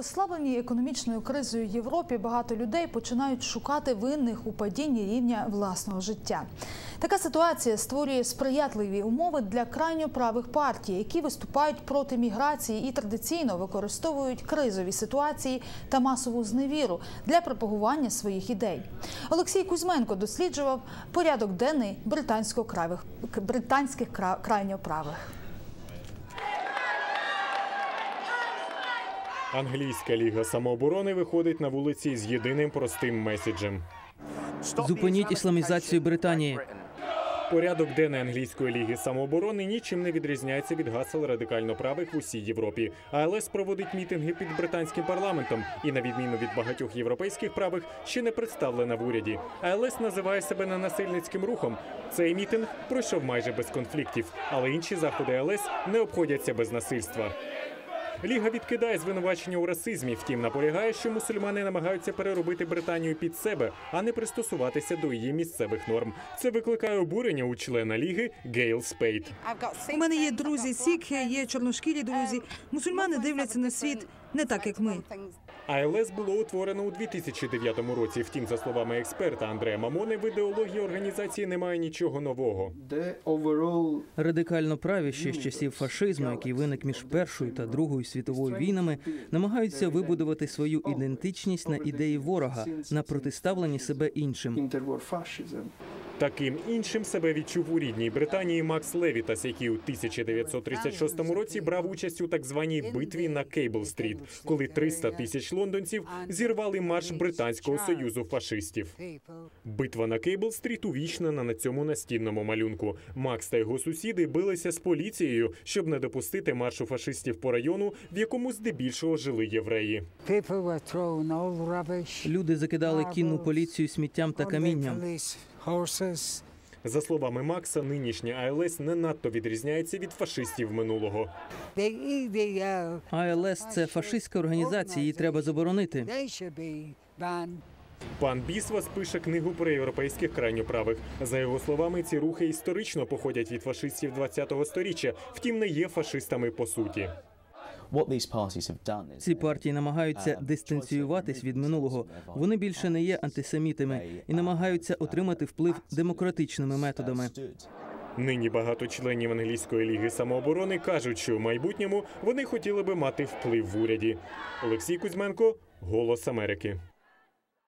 Послаблені економічною кризою Європі багато людей починають шукати винних у падінні рівня власного життя. Така ситуація створює сприятливі умови для крайньо правих партій, які виступають проти міграції і традиційно використовують кризові ситуації та масову зневіру для пропагування своїх ідей. Олексій Кузьменко досліджував порядок денний британсько-кравих- британських кра- крайньо правих. Англійська ліга самооборони виходить на вулиці з єдиним простим меседжем. Зупиніть ісламізацію Британії. Порядок денний англійської ліги самооборони нічим не відрізняється від гасел радикально правих в усій Європі. АЛС проводить мітинги під британським парламентом і, на відміну від багатьох європейських правих, ще не представлена в уряді. АЛС називає себе ненасильницьким рухом. Цей мітинг пройшов майже без конфліктів, але інші заходи АЛС не обходяться без насильства. Ліга відкидає звинувачення у расизмі, втім наполягає, що мусульмани намагаються переробити Британію під себе, а не пристосуватися до її місцевих норм. Це викликає обурення у члена ліги Гейл Спейт. У мене є друзі сікхи, є чорношкірі друзі. Мусульмани дивляться на світ не так, як ми. АЛС було утворено у 2009 році. Втім, за словами експерта Андрея Мамони, в ідеології організації немає нічого нового. Радикально праві ще з часів фашизму, який виник між Першою та Другою світовою війнами, намагаються вибудувати свою ідентичність на ідеї ворога, на протиставленні себе іншим. Таким іншим себе відчув у рідній Британії Макс Левітас, який у 1936 році брав участь у так званій битві на Кейбл-стріт, коли 300 тисяч лондонців зірвали марш британського союзу фашистів. Битва на Кейбл-стріт увічнена на цьому настінному малюнку. Макс та його сусіди билися з поліцією, щоб не допустити маршу фашистів по району, в якому здебільшого жили євреї. Люди закидали кінну поліцію сміттям та камінням. Horses. За словами Макса, нинішня АЛС не надто відрізняється від фашистів минулого. АЛС це фашистська організація, її треба заборонити. Пан Бісвас пише книгу про європейських крайньоправих. За його словами, ці рухи історично походять від фашистів 20-го сторіччя, втім не є фашистами по суті. Ці партії намагаються дистанціюватись від минулого. Вони більше не є антисемітами і намагаються отримати вплив демократичними методами. Нині багато членів англійської ліги самооборони кажуть, що в майбутньому вони хотіли би мати вплив в уряді. Олексій Кузьменко, Голос Америки.